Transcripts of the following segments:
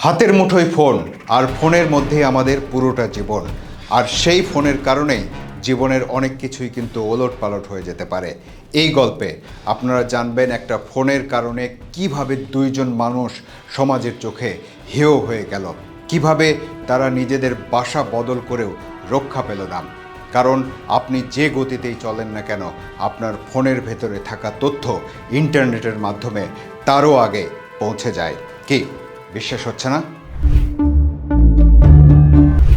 হাতের মুঠোয় ফোন আর ফোনের মধ্যেই আমাদের পুরোটা জীবন। আর সেই ফোনের কারণেই জীবনের অনেক কিছুই কিন্তু ওলট পালট হয়ে যেতে পারে। এই গল্পে আপনারা জানবেন একটা ফোনের কারণে কীভাবে দুইজন মানুষ সমাজের চোখে হেয় হয়ে গেল। কীভাবে তারা নিজেদের বাসা বদল করেও রক্ষা পেল না। কারণ আপনি যে গতিতেই চলেন না কেন, আপনার ফোনের ভেতরে থাকা তথ্য ইন্টারনেটের মাধ্যমে তারও আগে পৌঁছে যায়। কি? বিশ্বাস হচ্ছে না?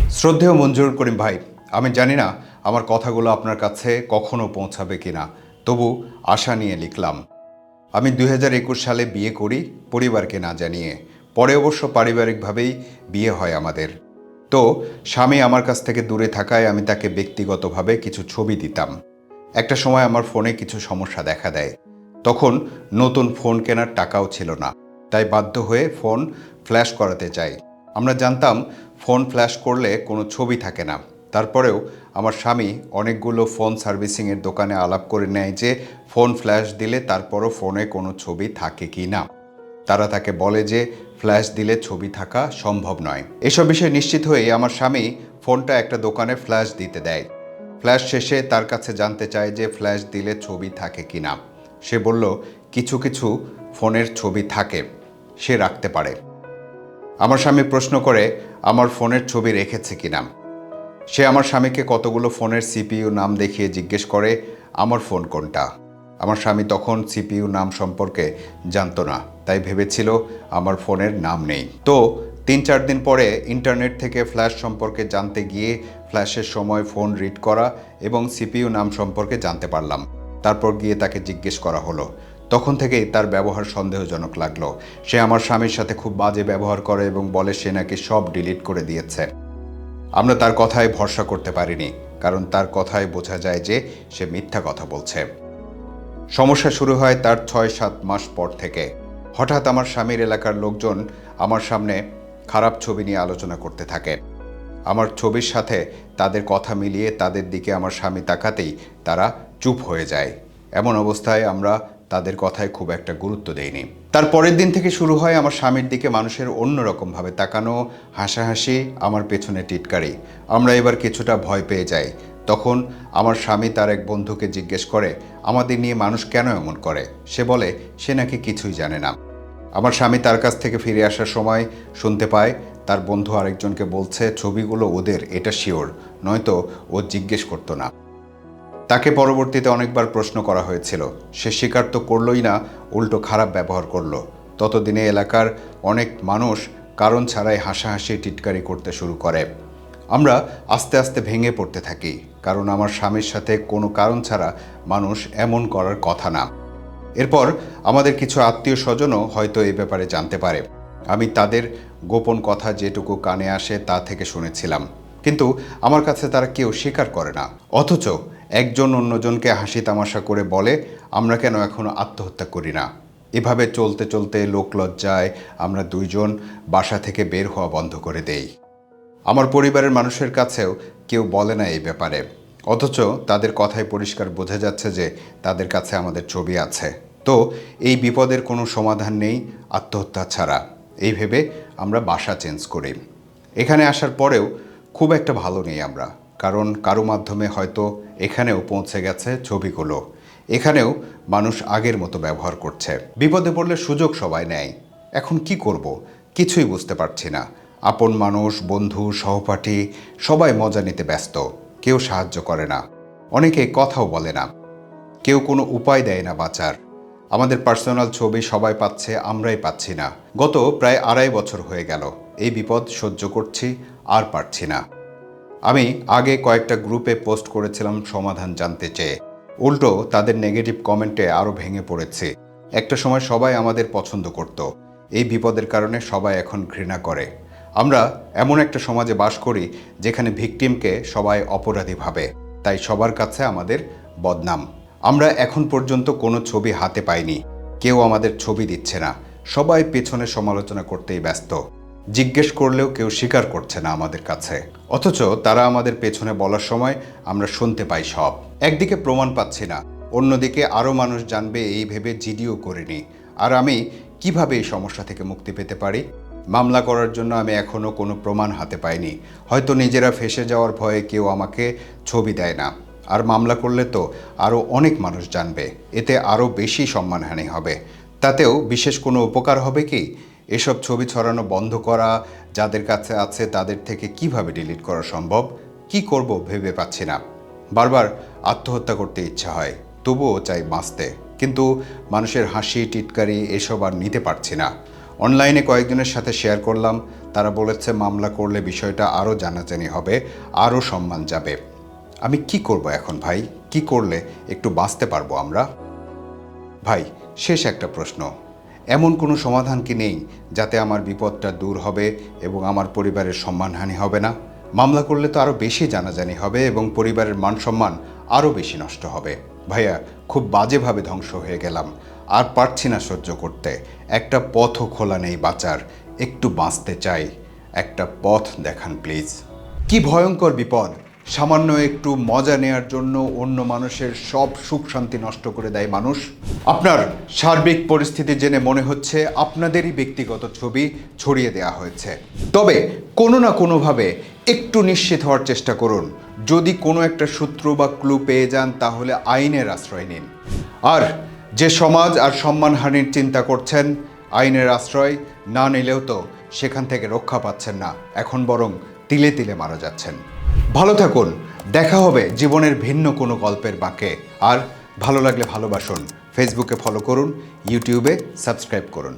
শ্রদ্ধেয় মঞ্জুর করিম ভাই, আমি জানি না আমার কথাগুলো আপনার কাছে কখনো পৌঁছাবে কিনা, তবু আশা নিয়ে লিখলাম। আমি দু হাজার একুশ সালে বিয়ে করি, পরিবারকে না জানিয়ে। পরে অবশ্য পারিবারিকভাবেই বিয়ে হয় আমাদের। তো স্বামী আমার কাছ থেকে দূরে থাকায় আমি তাকে ব্যক্তিগতভাবে কিছু ছবি দিতাম। একটা সময় আমার ফোনে কিছু সমস্যা দেখা দেয়। তখন নতুন ফোন কেনার টাকাও ছিল না। তাই বাধ্য হয়ে ফোন ফ্ল্যাশ করাতে চাই। আমরা জানতাম ফোন ফ্ল্যাশ করলে কোনো ছবি থাকে না। তারপরেও আমার স্বামী অনেকগুলো ফোন সার্ভিসিংয়ের দোকানে আলাপ করে নেয় যে ফোন ফ্ল্যাশ দিলে তারপরও ফোনে কোনো ছবি থাকে কি না। তারা তাকে বলে যে ফ্ল্যাশ দিলে ছবি থাকা সম্ভব নয়। এসব বিষয়ে নিশ্চিত হয়ে আমার স্বামী ফোনটা একটা দোকানে ফ্ল্যাশ দিতে দেয়। ফ্ল্যাশ শেষে তার কাছে জানতে চায় যে ফ্ল্যাশ দিলে ছবি থাকে কি না। সে বলল, কিছু কিছু ফোনের ছবি থাকে। সে রাখতে পারে। আমার স্বামী প্রশ্ন করে, আমার ফোনের ছবি রেখেছে কি না সে আমার স্বামীকে কতগুলো ফোনের সিপিইউ নাম দেখিয়ে জিজ্ঞেস করে, আমার ফোন কোনটা? আমার স্বামী তখন সিপিইউ নাম সম্পর্কে জানতো না, তাই ভেবেছিল আমার ফোনের নাম নেই। তো তিন চার দিন পরে ইন্টারনেট থেকে ফ্ল্যাশ সম্পর্কে জানতে গিয়ে ফ্ল্যাশের সময় ফোন রিড করা এবং সিপিইউ নাম সম্পর্কে জানতে পারলাম। তারপর গিয়ে তাকে জিজ্ঞেস করা হলো তখন থেকেই তার ব্যবহার সন্দেহজনক লাগল। সে আমার স্বামীর সাথে খুব বাজে ব্যবহার করে এবং বলে সে নাকি সব ডিলিট করে দিয়েছে। আমরা তার কথায় ভরসা করতে পারিনি, কারণ তার কথায় বোঝা যায় যে সে মিথ্যা কথা বলছে। সমস্যা শুরু হয় তার ছয় সাত মাস পর থেকে। হঠাৎ আমার স্বামীর এলাকার লোকজন আমার সামনে খারাপ ছবি নিয়ে আলোচনা করতে থাকে। আমার ছবির সাথে তাদের কথা মিলিয়ে তাদের দিকে আমার স্বামী তাকাতেই তারা চুপ হয়ে যায়। এমন অবস্থায় আমরা তাদের কথায় খুব একটা গুরুত্ব দেইনি তার পরের দিন থেকে শুরু হয় আমার স্বামীর দিকে মানুষের অন্যরকমভাবে তাকানো, হাসাহাসি, আমার পেছনে টিটকারি। আমরা এবার কিছুটা ভয় পেয়ে যাই। তখন আমার স্বামী তার এক বন্ধুকে জিজ্ঞেস করে, আমাদের নিয়ে মানুষ কেন এমন করে? সে বলে, সে নাকি কিছুই জানে না। আমার স্বামী তার কাছ থেকে ফিরে আসার সময় শুনতে পায়, তার বন্ধু আরেকজনকে বলছে, ছবিগুলো ওদের, এটা শিওর। নয়তো ও জিজ্ঞেস করতো না। তাকে পরবর্তীতে অনেকবার প্রশ্ন করা হয়েছিল। সে স্বীকার তো করলই না, উল্টো খারাপ ব্যবহার করল। ততদিনে এলাকার অনেক মানুষ কারণ ছাড়াই হাসাহাসি, টিটকারি করতে শুরু করে। আমরা আস্তে আস্তে ভেঙে পড়তে থাকি, কারণ আমার স্বামীর সাথে কোনো কারণ ছাড়া মানুষ এমন করার কথা না। এরপর আমাদের কিছু আত্মীয় স্বজনও হয়তো এই ব্যাপারে জানতে পারে। আমি তাদের গোপন কথা যেটুকু কানে আসে তা থেকে শুনেছিলাম। কিন্তু আমার কাছে তারা কেউ স্বীকার করে না। অথচ একজন অন্যজনকে হাসি তামাশা করে বলে, আমরা কেন এখনও আত্মহত্যা করি না? এভাবে চলতে চলতে লোকলজ্জায় আমরা দুইজন বাসা থেকে বের হওয়া বন্ধ করে দেই। আমার পরিবারের মানুষের কাছেও কেউ বলে না এই ব্যাপারে। অথচ তাদের কথায় পরিষ্কার বোঝা যাচ্ছে যে তাদের কাছে আমাদের ছবি আছে। তো এই বিপদের কোনো সমাধান নেই আত্মহত্যা ছাড়া। এই ভেবে আমরা বাসা চেঞ্জ করি। এখানে আসার পরেও খুব একটা ভালো নেই আমরা। কারণ কারও মাধ্যমে হয়তো এখানেও পৌঁছে গেছে ছবিগুলো। এখানেও মানুষ আগের মতো ব্যবহার করছে। বিপদে পড়লে সুযোগ সবাই নেয়। এখন কি করব? কিছুই বুঝতে পারছি না। আপন মানুষ, বন্ধু, সহপাঠী, সবাই মজা নিতে ব্যস্ত। কেউ সাহায্য করে না। অনেকে কথাও বলে না। কেউ কোনো উপায় দেয় না বাঁচার। আমাদের পার্সোনাল ছবি সবাই পাচ্ছে, আমরাই পাচ্ছি না। গত প্রায় আড়াই বছর হয়ে গেল। এই বিপদ সহ্য করছি, আর পারছি না। আমি আগে কয়েকটা গ্রুপে পোস্ট করেছিলাম সমাধান জানতে চেয়ে। উল্টো তাদের নেগেটিভ কমেন্টে আরও ভেঙে পড়েছে। একটা সময় সবাই আমাদের পছন্দ করত। এই বিপদের কারণে সবাই এখন ঘৃণা করে। আমরা এমন একটা সমাজে বাস করি যেখানে ভিকটিমকে সবাই অপরাধী ভাবে। তাই সবার কাছে আমাদের বদনাম। আমরা এখন পর্যন্ত কোনো ছবি হাতে পাইনি। কেউ আমাদের ছবি দিচ্ছে না। সবাই পেছনে সমালোচনা করতেই ব্যস্ত। জিজ্ঞেস করলেও কেউ স্বীকার করছে না আমাদের কাছে। অথচ তারা আমাদের পেছনে বলার সময় আমরা শুনতে পাই সব। একদিকে প্রমাণ পাচ্ছি না, অন্যদিকে আরও মানুষ জানবে এই ভেবে জিডিও করিনি। আর আমি কীভাবে এই সমস্যা থেকে মুক্তি পেতে পারি? মামলা করার জন্য আমি এখনও কোনো প্রমাণ হাতে পাইনি। হয়তো নিজেরা ফেসে যাওয়ার ভয়ে কেউ আমাকে ছবি দেয় না। আর মামলা করলে তো আরও অনেক মানুষ জানবে, এতে আরও বেশি সম্মানহানি হবে। তাতেও বিশেষ কোনো উপকার হবে কি? এসব ছবি ছড়ানো বন্ধ করা যাদের কাছে আছে তাদের থেকে কীভাবে ডিলিট করা সম্ভব? কি করব ভেবে পাচ্ছি না। বারবার আত্মহত্যা করতে ইচ্ছা হয়, তবুও চাই বাঁচতে। কিন্তু মানুষের হাসি, টিটকারি এসব আর নিতে পারছি না। অনলাইনে কয়েকজনের সাথে শেয়ার করলাম, তারা বলেছে মামলা করলে বিষয়টা আরও জানাজানি হবে, আরও সম্মান যাবে। আমি কি করব এখন ভাই? কি করলে একটু বাঁচতে পারব আমরা? ভাই, শেষ একটা প্রশ্ন। এমন কোনো সমাধান কি নেই যাতে আমার বিপদটা দূর হবে এবং আমার পরিবারের সম্মানহানি হবে না? মামলা করলে তো আরও বেশি জানাজানি হবে এবং পরিবারের মান সম্মান আরও বেশি নষ্ট হবে। ভাইয়া, খুব বাজেভাবে ধ্বংস হয়ে গেলাম। আর পারছি না সহ্য করতে। একটা পথও খোলা নেই বাঁচার। একটু বাঁচতে চাই। একটা পথ দেখান প্লিজ। কি ভয়ঙ্কর বিপদ। সামান্য একটু মজা নেয়ার জন্য অন্য মানুষের সব সুখ শান্তি নষ্ট করে দেয় মানুষ। আপনার সার্বিক পরিস্থিতি জেনে মনে হচ্ছে আপনাদেরই ব্যক্তিগত ছবি ছড়িয়ে দেওয়া হয়েছে। তবে কোনো না কোনোভাবে একটু নিশ্চিত হওয়ার চেষ্টা করুন। যদি কোনো একটা সূত্র বা ক্লু পেয়ে যান, তাহলে আইনের আশ্রয় নিন। আর যে সমাজ আর সম্মানহানির চিন্তা করছেন, আইনের আশ্রয় না নিলেও তো সেখান থেকে রক্ষা পাচ্ছেন না। এখন বরং তিলে তিলে মারা যাচ্ছেন। ভালো থাকুন। দেখা হবে জীবনের ভিন্ন কোনো গল্পের বাঁকে আর ভালো লাগলে ভালোবাসুন। ফেসবুকে ফলো করুন ইউটিউবে সাবস্ক্রাইব করুন।